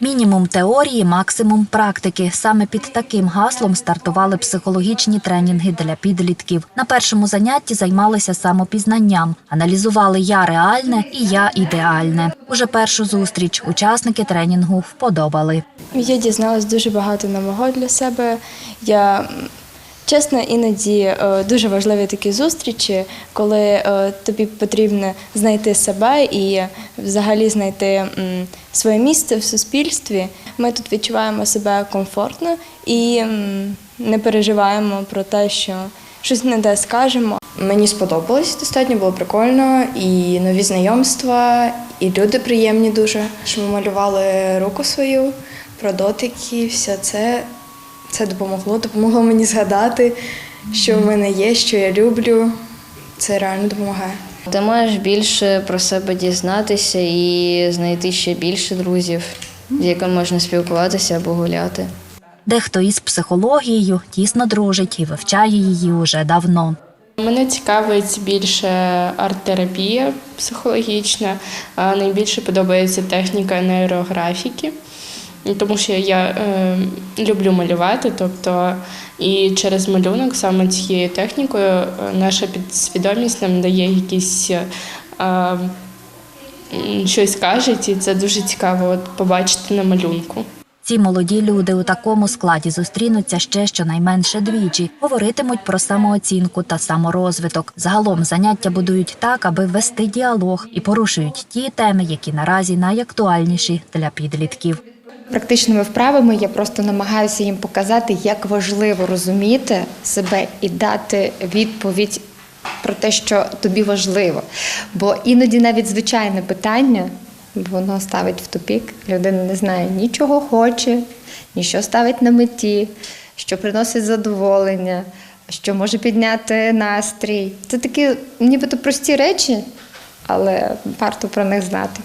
Мінімум теорії, максимум практики. Саме під таким гаслом стартували психологічні тренінги для підлітків. На першому занятті займалися самопізнанням, аналізували я реальне і я ідеальне. Уже першу зустріч учасники тренінгу вподобали. Я дізналась дуже багато нового для себе. Я чесно, іноді е, дуже важливі такі зустрічі, коли е, тобі потрібно знайти себе і взагалі знайти своє місце в суспільстві. Ми тут відчуваємо себе комфортно і не переживаємо про те, що щось не те скажемо. Мені сподобалось достатньо, було прикольно, і нові знайомства, і люди приємні дуже. Що ми малювали руку свою, про дотики, все це, це допомогло. Допомогло мені згадати, що в мене є, що я люблю. Це реально допомагає. Ти маєш більше про себе дізнатися і знайти ще більше друзів, з якими можна спілкуватися або гуляти. Дехто із психологією тісно дружить і вивчає її уже давно. Мене цікавить більше арт-терапія психологічна. а Найбільше подобається техніка нейрографіки, тому що я е, люблю малювати. Тобто, і через малюнок саме цією технікою е, наша підсвідомість нам дає якісь е, щось кажуть, і це дуже цікаво от, побачити на малюнку. Ці молоді люди у такому складі зустрінуться ще щонайменше двічі. Говоритимуть про самооцінку та саморозвиток. Загалом заняття будують так, аби вести діалог і порушують ті теми, які наразі найактуальніші для підлітків. Практичними вправами я просто намагаюся їм показати, як важливо розуміти себе і дати відповідь про те, що тобі важливо. Бо іноді навіть звичайне питання воно ставить в тупік. Людина не знає нічого хоче, ні ставить на меті, що приносить задоволення, що може підняти настрій. Це такі нібито прості речі, але варто про них знати.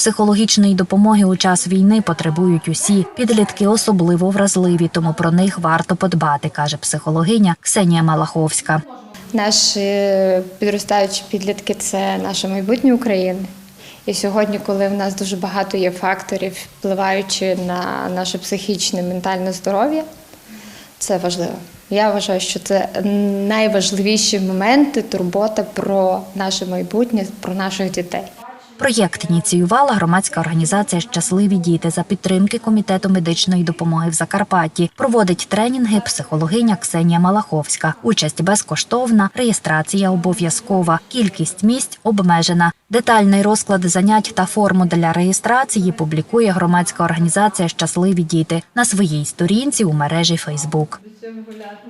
Психологічної допомоги у час війни потребують усі. Підлітки особливо вразливі, тому про них варто подбати, каже психологиня Ксенія Малаховська. Наші підростаючі підлітки це наше майбутнє України. І сьогодні, коли в нас дуже багато є факторів, впливаючи на наше психічне ментальне здоров'я, це важливо. Я вважаю, що це найважливіші моменти турбота про наше майбутнє, про наших дітей. Проєкт ініціювала громадська організація Щасливі діти за підтримки комітету медичної допомоги в Закарпатті. Проводить тренінги психологиня Ксенія Малаховська. Участь безкоштовна, реєстрація обов'язкова. Кількість місць обмежена. Детальний розклад занять та форму для реєстрації публікує громадська організація Щасливі діти на своїй сторінці у мережі Фейсбук.